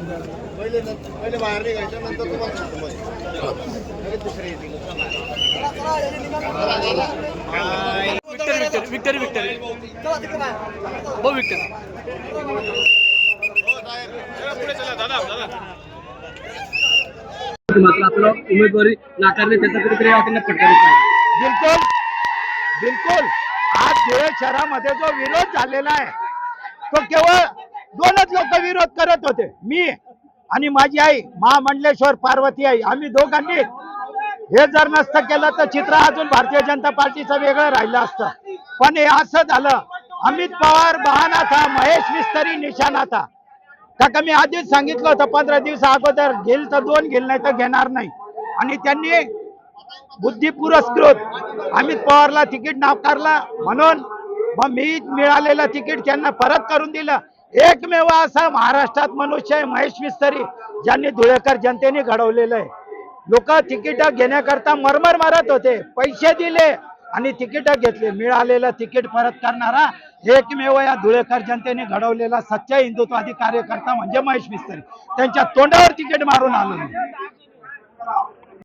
पहिले बाहेर निघायचं नंतर तुम्हाला. विक्टर विक्टर विक्टर विक्टर भाऊ विक्टर मात्र आपलं उमेदवारी नाकारणे त्याचा कुठेतरी आपल्याला पटकारी पाहिजे बिलकुल बिलकुल. आज धुळे शहरामध्ये जो विरोध झालेला आहे तो केवळ दोनच लोक विरोध करत होते. मी आणि माझी आई महामंडलेश्वर पार्वती आई आम्ही दोघांनी हे जर नसतं केलं तर चित्र अजून भारतीय जनता पार्टीचं वेगळं राहिलं असतं. पण हे असं झालं. अमित पवार बहानाथा महेश मिस्तरी निशानाथा. काका मी आधीच सांगितलं होतं पंधरा दिवस अगोदर घेईल तर दोन घेईल नाही तर घेणार नाही. आणि त्यांनी बुद्धी पुरस्कृत अमित पवारला तिकीट नाकारला म्हणून मग मी मिळालेलं तिकीट त्यांना परत करून दिलं. एकमेव असा महाराष्ट्रात मनुष्य आहे महेश विस्तरी ज्यांनी धुळेकर जनतेने घडवलेलं आहे. लोक तिकीट घेण्याकरता मरमर मारत होते पैसे दिले आणि तिकीट घेतले. मिळालेलं तिकीट परत करणारा एकमेव या धुळेकर जनतेने घडवलेला सच्चा हिंदुत्वादी कार्यकर्ता म्हणजे महेश मिस्त्री. त्यांच्या तोंडावर तिकीट मारून आलो